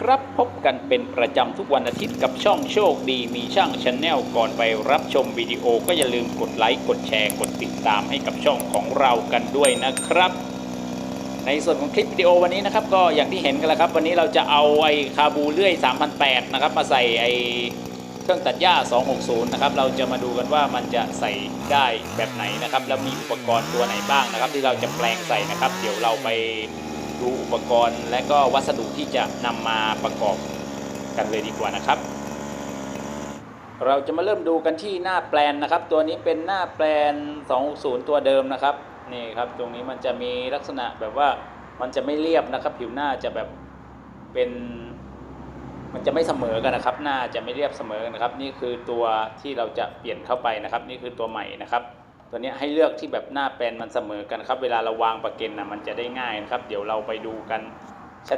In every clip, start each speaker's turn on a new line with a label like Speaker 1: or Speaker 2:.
Speaker 1: ครับ พบกันเป็นประจำทุกวันอาทิตย์กับช่องโชคดีมีช่างชาแนลก่อนไปรับชมวิดีโอก็อย่าลืมกดไลค์กดแชร์กดติดตามให้กับช่องของเรากันด้วยนะครับ ในส่วนของคลิปวิดีโอวันนี้นะครับ ก็อย่างที่เห็นกันแล้วครับ วันนี้เราจะเอาไอ้คาบูเลื่อย3008นะครับมาใส่ไอ้เครื่องตัดหญ้า 260 นะครับ เราจะมาดูกันว่ามันจะใส่ได้แบบไหนนะครับ แล้วมีอุปกรณ์ตัวไหนบ้างนะครับ ที่เราจะแปลงใส่นะครับ เดี๋ยวเราไป ดูอุปกรณ์ และก็วัสดุที่จะนำมาประกอบกันเลยดีกว่านะครับ เราจะมาเริ่มดูกันที่หน้าแปลนนะครับ ตัวนี้เป็นหน้าแปลน 260 ตัวเดิมนะครับนี่ครับตรงนี้มันจะมีลักษณะแบบว่ามันจะไม่เรียบนะครับผิวหน้าจะแบบเป็น มันจะไม่เสมอกันนะครับ หน้าจะไม่เรียบเสมอกันนะครับ นี่คือตัวที่เราจะเปลี่ยนเข้าไปนะครับ นี่คือตัวใหม่นะครับ ตัวนี้ให้เลือกที่แบบหน้าแปลนมันเสมอกันครับ เวลาเราวางประเก็นนะมันจะได้ง่ายนะครับ เดี๋ยวเราไปดูกัน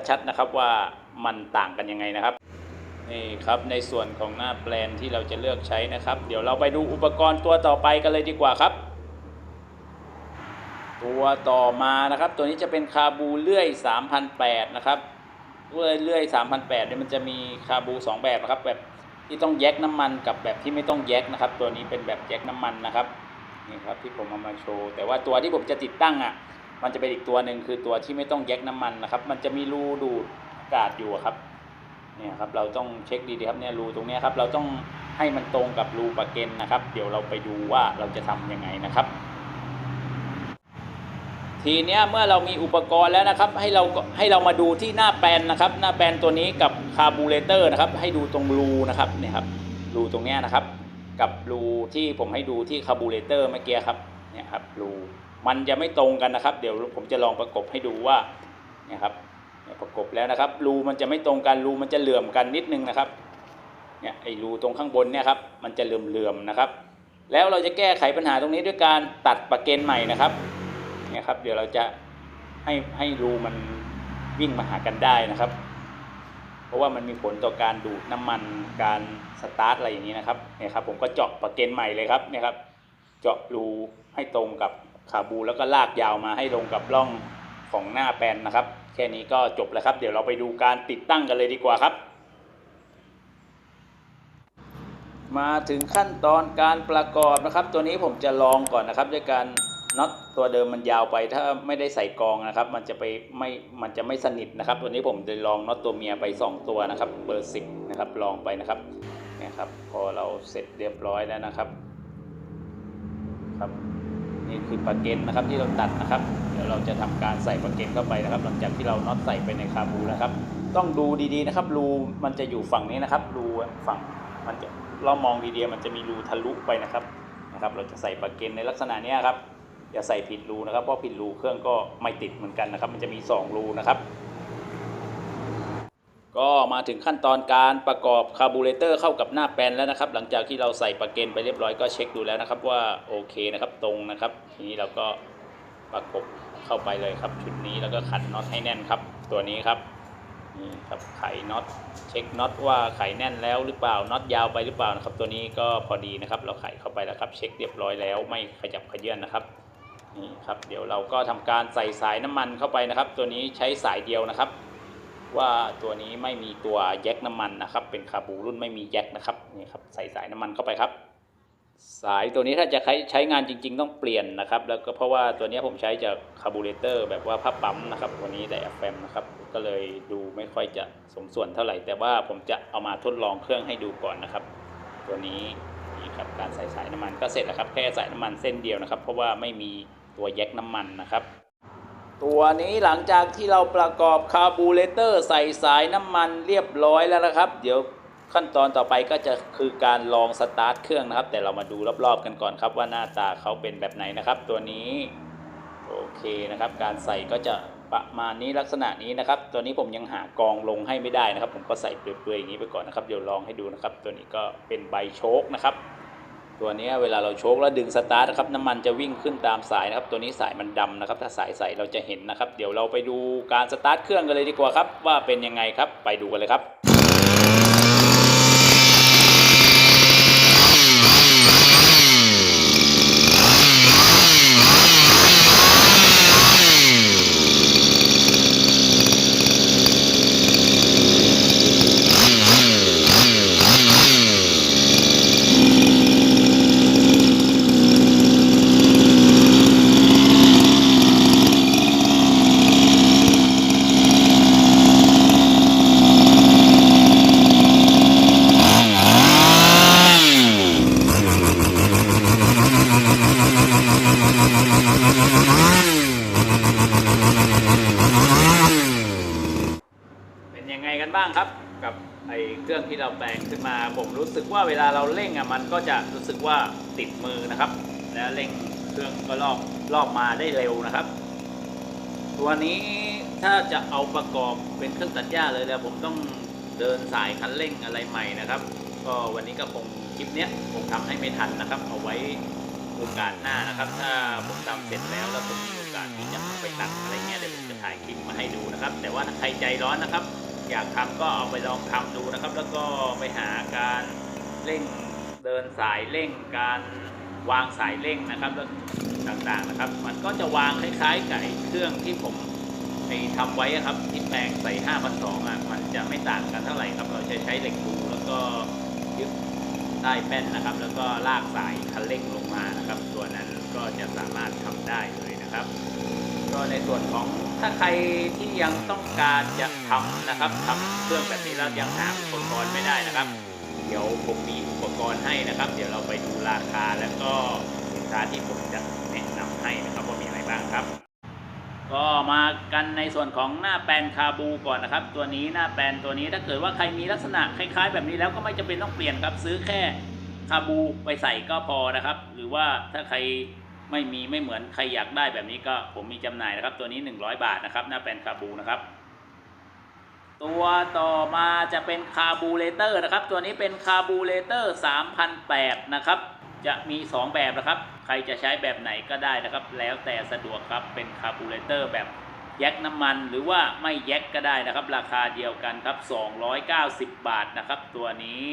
Speaker 1: ชัดๆนะครับว่ามันต่างกันยังไงนะครับนี่ครับในส่วนของหน้าแปลนที่เราจะเลือกใช้นะครับ เดี๋ยวเราไปดูอุปกรณ์ตัวต่อไปกันเลยดีกว่าครับ ตัวต่อมานะครับ ตัวนี้จะเป็นคาบูเลื่อย 3008 นะครับเลื่อยเลื่อย3008เนี่ยมันจะมีคาบู 2 แบบนะครับ แบบที่ต้องแยกน้ำมันกับแบบที่ไม่ต้องแยกนะครับ ตัวนี้เป็นแบบแยกน้ำมันนะครับ นี่ครับที่ผมเอามาโชว์แต่ว่าตัวที่ผมจะติดตั้งอะ มันจะเป็นอีกตัวหนึ่งคือตัวที่ไม่ต้องแยกน้ำมันนะครับ มันจะมีรูดูดอากาศอยู่ครับเนี่ยครับเราต้องเช็คดีๆครับเนี่ยรูตรงนี้ครับเราต้องให้มันตรงกับรูปะเก็นนะครับ เดี๋ยวเราไปดูว่าเราจะทำยังไงนะครับ ทีเนี้ยเมื่อเรามีอุปกรณ์แล้วนะครับ ให้เราให้เรามาดูที่หน้าแปลนนะครับ หน้าแปลนตัวนี้กับคาร์บูเรเตอร์นะครับ ให้ดูตรงรูนะครับเนี่ยครับรูตรงเนี้ยนะครับ กับรูที่ผมให้ดูที่คาร์บูเรเตอร์เมื่อกี้ครับเนี่ยครับรูมันจะไม่ตรงกันนะครับ เดี๋ยวผมจะลองประกบให้ดูว่าเนี่ยครับเนี่ยประกบแล้วนะครับรูมันจะไม่ตรงกันรูมันจะเหลื่อมกันนิดนึงนะครับเนี่ยไอ้รูตรงข้างบนเนี่ยครับมันจะเหลื่อมๆนะครับ แล้วเราจะแก้ไขปัญหาตรงนี้ด้วยการตัดประเกนใหม่นะครับเนี่ยครับ เดี๋ยวเราจะให้ให้รูมันวิ่งมาหากันได้นะครับ ราะว่ามันมีผลต่อการดูดน้ำมันการสตาร์ทอะไรอย่างนี้นะครับเนี่ยครับผมก็เจาะประเกนใหม่เลยครับเนี่ยครับ เจาะรูให้ตรงกับขาบูแล้วก็ลากยาวมาให้ลงกับร่องของหน้าแปนนะครับ แค่นี้ก็จบแล้วครับ เดี๋ยวเราไปดูการติดตั้งกันเลยดีกว่าครับ มาถึงขั้นตอนการประกอบนะครับ ตัวนี้ผมจะลองก่อนนะครับด้วยการ น็อตตัวเดิมมันยาวไปถ้าไม่ได้ใส่กองนะครับ มันจะไปไม่มันจะไม่สนิทนะครับ ตัวนี้ผมจะลองน็อตตัวเมียไป 2 ตัวนะครับ เบอร์สิบนะครับลองไปนะครับนี่ครับ พอเราเสร็จเรียบร้อยแล้วนะครับครับนี่คือปลาเกนนะครับที่เราตัดนะครับ เดี๋ยวเราจะทำการใส่ปลาเกนเข้าไปนะครับ หลังจากที่เราน็อตใส่ไปในคาบูนะครับ ต้องดูดีๆนะครับ รูมันจะอยู่ฝั่งนี้นะครับ รูฝั่งมันจะเรามองดีๆมันจะมีรูทะลุไปนะครับนะครับ เราจะใส่ปลาเกนในลักษณะนี้ครับ อย่าใส่ผิดรูนะครับเพราะผิดรูเครื่องก็ไม่ติดเหมือนกันนะครับ มันจะมี 2 รูนะครับ ก็มาถึงขั้นตอนการประกอบคาร์บูเรเตอร์เข้ากับหน้าแปลนแล้วนะครับ หลังจากที่เราใส่ปลั๊กเกนไปเรียบร้อยก็เช็คดูแล้วนะครับว่าโอเคนะครับตรงนะครับ ทีนี้เราก็ประกบเข้าไปเลยครับ ชุดนี้แล้วก็ขันน็อตให้แน่นครับ ตัวนี้ครับนี่ครับไขน็อตเช็คน็อตว่าไขแน่นแล้วหรือเปล่าน็อตยาวไปหรือเปล่านะครับ ตัวนี้ก็พอดีนะครับ เราไขเข้าไปแล้วครับ เช็คเรียบร้อยแล้วไม่ขยับขยื่นนะครับ นี่ครับเดี๋ยวเราก็ทำการใส่สายน้ำมันเข้าไปนะครับ ตัวนี้ใช้สายเดียวนะครับ ว่าตัวนี้ไม่มีตัวแยกน้ำมันนะครับ เป็นคาบูรุ่นไม่มีแยกนะครับนี่ครับใส่สายน้ำมันเข้าไปครับ สายตัวนี้ถ้าจะใช้ใช้งานจริง ๆ ต้องเปลี่ยนนะครับ แล้วก็เพราะว่าตัวนี้ผมใช้จากคาบูเรเตอร์แบบว่าผ้าปั๊มนะครับตัวนี้ไดอะแฟมนะครับก็เลยดูไม่ค่อยจะสมส่วนเท่าไหร่ แต่ว่าผมจะเอามาทดลองเครื่องให้ดูก่อนนะครับ ตัวนี้นี่ครับการใส่สายน้ำมันก็เสร็จแล้วครับแค่สายน้ำมันเส้นเดียวนะครับ เพราะว่าไม่มี ตัวแยกน้ำมันนะครับ ตัวนี้หลังจากที่เราประกอบคาร์บูเรเตอร์ใส่สายน้ำมันเรียบร้อยแล้วนะครับ เดี๋ยวขั้นตอนต่อไปก็จะคือการลองสตาร์ทเครื่องนะครับ แต่เรามาดูรอบๆกันก่อนครับว่าหน้าตาเขาเป็นแบบไหนนะครับ ตัวนี้โอเคนะครับ การใส่ก็จะประมาณนี้ลักษณะนี้นะครับ ตัวนี้ผมยังหากองลงให้ไม่ได้นะครับ ผมก็ใส่เปลือยๆอย่างนี้ไปก่อนนะครับ เดี๋ยวลองให้ดูนะครับ ตัวนี้ก็เป็นใบโชคนะครับ ตัวนี้เวลาเราโชกแล้วดึงสตาร์ทนะครับน้ำมันจะวิ่งขึ้นตามสายนะครับ ตัวนี้สายมันดำนะครับ ถ้าสายใสเราจะเห็นนะครับ เดี๋ยวเราไปดูการสตาร์ทเครื่องกันเลยดีกว่าครับ ว่าเป็นยังไงครับไปดูกันเลยครับ
Speaker 2: ค
Speaker 1: เป็นยังไงกันบ้างครับ กับไอ้เครื่อง ที่เราแปลงขึ้นมา ผมรู้สึกว่าเวลาเราเร่งอะมันก็จะรู้สึกว่าติดมือนะครับ แล้วเร่งเครื่องก็ลอกลอกมาได้เร็วนะครับ ตัวนี้ถ้าจะเอาประกอบเป็นเครื่องตัดหญ้าเลยแล้วผมต้องเดินสายคันเร่งอะไรใหม่นะครับ ก็วันนี้ก็คงคลิปเนี้ยคงทำให้ไม่ทันนะครับ เอาไว้โอกาสหน้านะครับ ถ้าผมทำเสร็จแล้วแล้วผมมีโอกาสที่จะไปตัดอะไรเงี้ยเดี๋ยวผมจะถ่ายคลิปมาให้ดูนะครับ แต่ว่าใครใจร้อนนะครับ อยากทำก็เอาไปลองทำดูนะครับ แล้วก็ไปหาการเร่งเดินสายเร่งการวางสายเร่งนะครับแล้วต่างๆนะครับ มันก็จะวางคล้ายๆกับไอ้เครื่องที่ผมไอทำไว้อะครับที่แปลงใส่5 2 0 0อะมันจะไม่ต่างกันเท่าไหร่ครับ เราจะใช้เหล็กดูแล้วก็ยึดใต้แป้นนะครับ แล้วก็ลากสายคันเร่งลงมานะครับ ตัวนั้นก็จะสามารถทำได้เลยนะครับ ก็ในส่วนของ ถ้าใครที่ยังต้องการจะทำนะครับทำเครื่องแบบนี้แล้วยังหาอุปกรณ์ไม่ได้นะครับ เดี๋ยวผมมีอุปกรณ์ให้นะครับ เดี๋ยวเราไปดูราคาแล้วก็สินค้าที่ผมจะแนะนำให้นะครับว่ามีอะไรบ้างครับ ก็มากันในส่วนของหน้าแปลนคาบูก่อนนะครับ ตัวนี้หน้าแปลนตัวนี้ถ้าเกิดว่าใครมีลักษณะคล้าย ๆ แบบนี้แล้วก็ไม่จำเป็นต้องเปลี่ยนครับซื้อแค่คาบูไปใส่ก็พอนะครับ หรือว่าถ้าใคร ไม่มีไม่เหมือนใครอยากได้แบบนี้ก็ผมมีจำหน่ายนะครับตัวนี้ 100 บาทนะครับหน้าแปลนคาบูนะครับ ตัวต่อมาจะเป็นคาบูเลเตอร์นะครับ ตัวนี้เป็นคาบูเลเตอร์3,008นะครับจะมี 2 แบบนะครับ ใครจะใช้แบบไหนก็ได้นะครับ แล้วแต่สะดวกครับ เป็นคาบูเลเตอร์แบบแยกน้ำมันหรือว่าไม่แยกก็ได้นะครับ ราคาเดียวกันครับ 290 บาทนะครับ ตัวนี้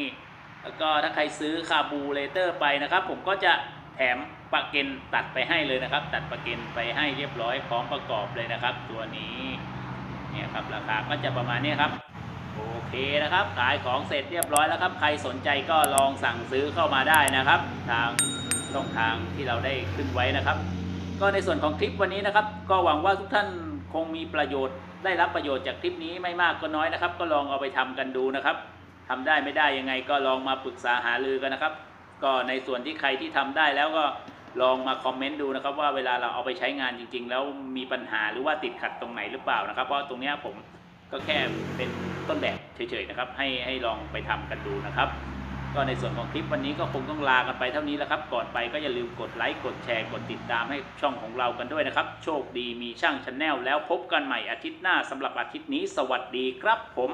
Speaker 1: แล้วก็ถ้าใครซื้อคาบูเลเตอร์ไปนะครับ ผมก็จะ แถมปะเก็นตัดไปให้เลยนะครับ ตัดปะเก็นไปให้เรียบร้อยพร้อมประกอบเลยนะครับ ตัวนี้เนี่ยครับราคาก็จะประมาณนี้ครับโอเคนะครับ ขายของเสร็จเรียบร้อยแล้วครับ ใครสนใจก็ลองสั่งซื้อเข้ามาได้นะครับ ทางช่องทางที่เราได้ขึ้นไว้นะครับ ก็ในส่วนของคลิปวันนี้นะครับ ก็หวังว่าทุกท่านคงมีประโยชน์ ได้รับประโยชน์จากคลิปนี้ไม่มากก็น้อยนะครับ ก็ลองเอาไปทำกันดูนะครับทำได้ไม่ได้ยังไงก็ลองมาปรึกษาหารือกันนะครับ ก็ในส่วนที่ใครที่ทำได้แล้วก็ลองมาคอมเมนต์ดูนะครับว่าเวลาเราเอาไปใช้งานจริง ๆ แล้วมีปัญหาหรือว่าติดขัดตรงไหนหรือเปล่านะครับ เพราะตรงเนี้ยผมก็แค่เป็นต้นแบบเฉยๆนะครับ ให้ให้ลองไปทำกันดูนะครับ ก็ในส่วนของคลิปวันนี้ก็คงต้องลากันไปเท่านี้แล้วครับ ก่อนไปก็อย่าลืมกดไลค์กดแชร์กดติดตามให้ช่องของเรากันด้วยนะครับ โชคดีมีช่างชาแนลแล้วพบกันใหม่อาทิตย์หน้าสำหรับอาทิตย์นี้ สวัสดีครับผม